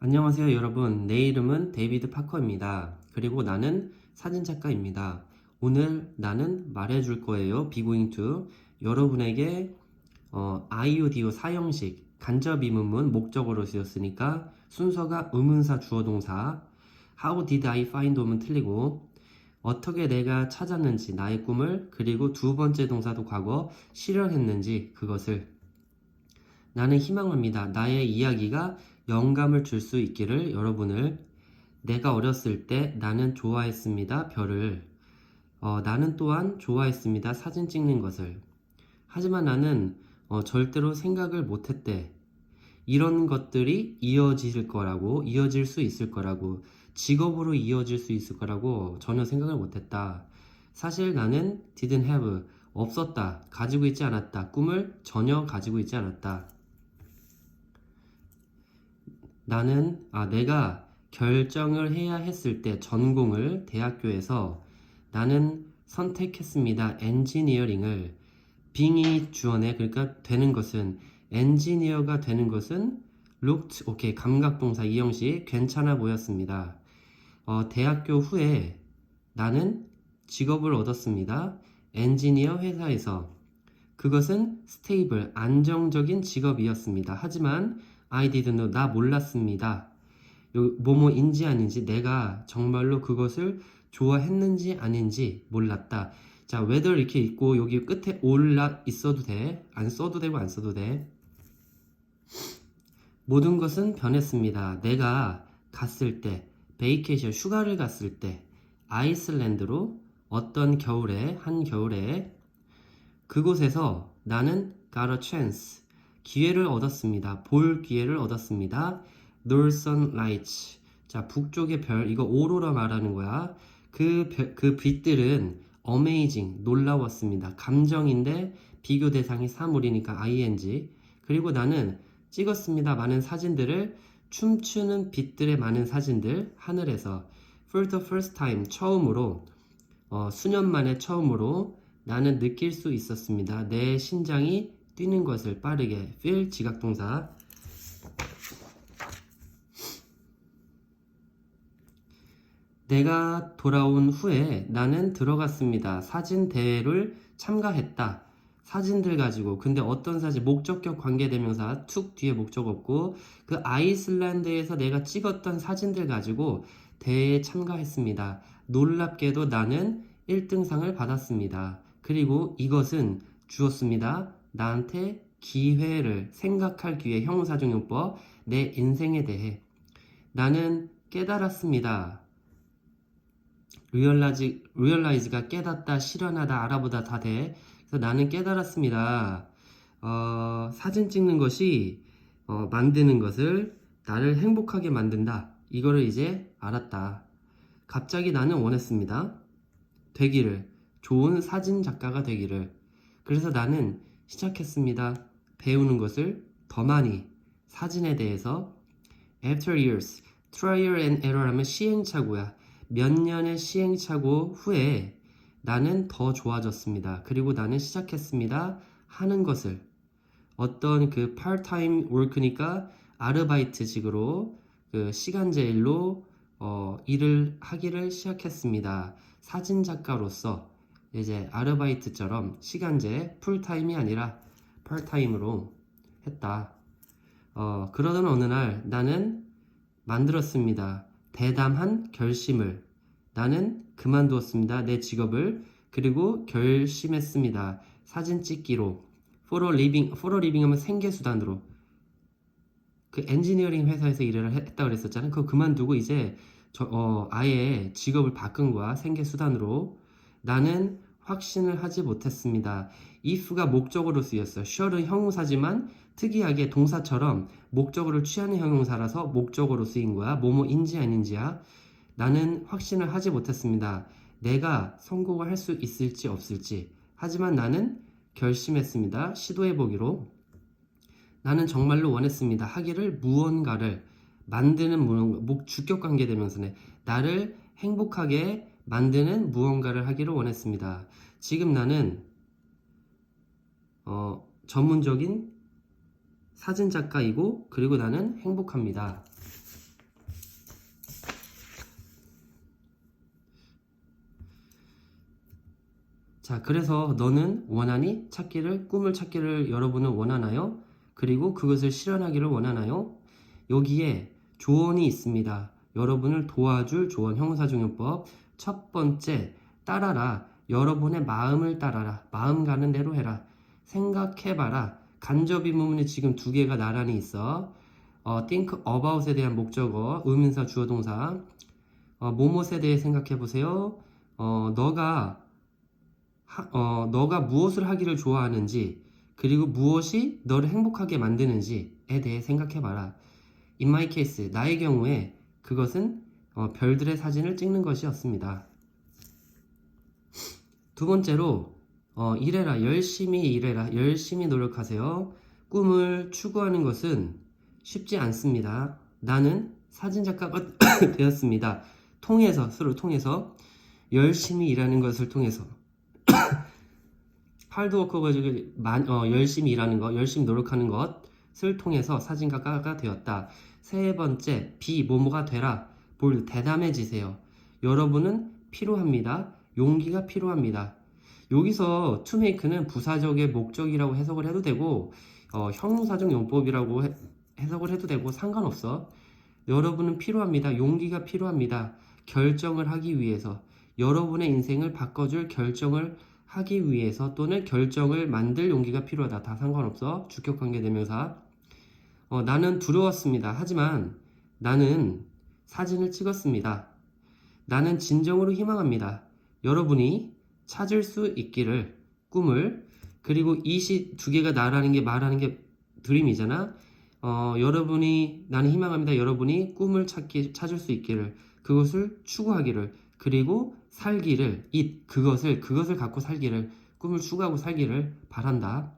안녕하세요 여러분. 내 이름은 데이비드 파커입니다. 그리고 나는 사진작가입니다. 오늘 나는 말해줄 거예요 비고잉 투. 여러분에게 어, 아이오디오 사형식 간접 의문문 목적어로 쓰였으니까 순서가 의문사 주어동사. How did I find 오면 틀리고 어떻게 내가 찾았는지 나의 꿈을 그리고 두 번째 동사도 과거 실현했는지 그것을. 나는 희망합니다. 나의 이야기가 영감을 줄 수 있기를 여러분을 내가 어렸을 때 나는 좋아했습니다. 별을 어, 나는 또한 좋아했습니다. 사진 찍는 것을 하지만 나는 어, 절대로 생각을 못했대. 이런 것들이 이어질 거라고 이어질 수 있을 거라고 직업으로 이어질 수 있을 거라고 전혀 생각을 못했다. 사실 나는 didn't have 없었다. 가지고 있지 않았다. 꿈을 전혀 가지고 있지 않았다. 나는 아 내가 결정을 해야 했을 때 전공을 대학교에서 나는 선택했습니다. 엔지니어링을 빙이 주어네 그러니까 되는 것은 엔지니어가 되는 것은 looked 오케이 감각동사 이형식 괜찮아 보였습니다. 어, 대학교 후에 나는 직업을 얻었습니다. 엔지니어 회사에서 그것은 스테이블 안정적인 직업이었습니다. 하지만 I didn't know 나 몰랐습니다. 요 뭐뭐인지 아닌지 내가 정말로 그것을 좋아했는지 아닌지 몰랐다. 자, whether 이렇게 있고 여기 끝에 올라 있어도 돼. 안 써도 되고 안 써도 돼. 모든 것은 변했습니다. 내가 갔을 때, 베이케이션 휴가를 갔을 때, 아이슬란드로 어떤 겨울에, 한 겨울에 그곳에서 나는 got a chance, 기회를 얻었습니다. 볼 기회를 얻었습니다. Northern Lights. 자, 북쪽의 별, 이거 오로라 말하는 거야. 그, 별- 그 빛들은 amazing, 놀라웠습니다. 감정인데 비교 대상이 사물이니까 ing. 그리고 나는 찍었습니다. 많은 사진들을 춤추는 빛들의 많은 사진들 하늘에서 for the first time 처음으로 어, 수년 만에 처음으로 나는 느낄 수 있었습니다. 내 심장이 뛰는 것을 빠르게 feel 지각동사 내가 돌아온 후에 나는 들어갔습니다. 사진 대회를 참가했다. 사진들 가지고 근데 어떤 사진 목적격 관계대명사 툭 뒤에 목적 없고 그 아이슬란드에서 내가 찍었던 사진들 가지고 대회에 참가했습니다. 놀랍게도 나는 1등상을 받았습니다. 그리고 이것은 주었습니다. 나한테 기회를 생각할 기회 형용사정용법 내 인생에 대해 나는 깨달았습니다. 리얼라지, 리얼라이즈가 깨닫다, 실현하다, 알아보다 다 돼. 그래서 나는 깨달았습니다. 어, 사진 찍는 것이 어, 만드는 것을 나를 행복하게 만든다. 이거를 이제 알았다. 갑자기 나는 원했습니다. 되기를. 좋은 사진 작가가 되기를. 그래서 나는 시작했습니다. 배우는 것을 더 많이. 사진에 대해서. After years. Trial and error 하면 시행착오야. 몇 년의 시행착오 후에 나는 더 좋아졌습니다. 그리고 나는 시작했습니다. 하는 것을. 어떤 그 part-time work니까 아르바이트직으로 그 시간제일로 어, 일을 하기를 시작했습니다. 사진 작가로서 이제 아르바이트처럼 시간제 풀타임이 아니라 파트타임으로 했다. 어, 그러던 어느 날 나는 만들었습니다. 대담한 결심을. 나는 그만두었습니다. 내 직업을. 그리고 결심했습니다. 사진 찍기로. living, for a living 하면 생계수단으로. 그 엔지니어링 회사에서 일을 했다 그랬었잖아요. 그거 그만두고 이제 저, 어, 아예 직업을 바꾼 거야. 생계수단으로. 나는 확신을 하지 못했습니다. if가 목적어로 쓰였어. shall은 형용사지만 특이하게 동사처럼 목적어를 취하는 형용사라서 목적어로 쓰인 거야. 뭐뭐인지 아닌지야. 나는 확신을 하지 못했습니다. 내가 성공을 할 수 있을지 없을지. 하지만 나는 결심했습니다. 시도해보기로. 나는 정말로 원했습니다. 하기를 무언가를 만드는 목 주격 관계 대명사네. 나를 행복하게 만드는 무언가를 하기를 원했습니다. 지금 나는 어, 전문적인 사진작가이고 그리고 나는 행복합니다. 자, 그래서 너는 원하니 찾기를 꿈을 찾기를 여러분은 원하나요? 그리고 그것을 실현하기를 원하나요? 여기에 조언이 있습니다. 여러분을 도와줄 조언 형사중요법 첫 번째, 따라라. 여러분의 마음을 따라라. 마음 가는 대로 해라. 생각해봐라. 간접이 부분이 지금 두 개가 나란히 있어. 어, think about에 대한 목적어, 의문사, 주어, 동사. 어, 뭐뭐에 대해 생각해보세요. 어, 너가 하- 어, 너가 무엇을 하기를 좋아하는지, 그리고 무엇이 너를 행복하게 만드는지에 대해 생각해봐라. In my case, 나의 경우에 그것은 어, 별들의 사진을 찍는 것이었습니다. 두 번째로, 어, 일해라, 열심히 일해라, 열심히 노력하세요. 꿈을 추구하는 것은 쉽지 않습니다. 나는 사진작가가 되었습니다. 통해서, 서로 통해서, 열심히 일하는 것을 통해서. 하드워커가 지금 만- 어, 열심히 일하는 것, 열심히 노력하는 것을 통해서 사진가가 되었다. 세 번째, 비 모모가 되라. 볼 대담해지세요. 여러분은 필요합니다. 용기가 필요합니다. 여기서 to make는 부사적의 목적이라고 해석을 해도 되고 어, 형용사적 용법이라고 해- 해석을 해도 되고 상관없어. 여러분은 필요합니다. 용기가 필요합니다. 결정을 하기 위해서 여러분의 인생을 바꿔줄 결정을 하기 위해서 또는 결정을 만들 용기가 필요하다. 다 상관없어. 주격관계 대명사. 어, 나는 두려웠습니다. 하지만 나는 사진을 찍었습니다. 나는 진정으로 희망합니다. 여러분이 찾을 수 있기를 꿈을 그리고 이 시 두 개가 나라는 게 말하는 게 드림이잖아. 어, 여러분이 나는 희망합니다. 여러분이 꿈을 찾기 찾을 수 있기를 그것을 추구하기를 그리고 살기를 이 그것을 그것을 갖고 살기를 꿈을 추구하고 살기를 바란다.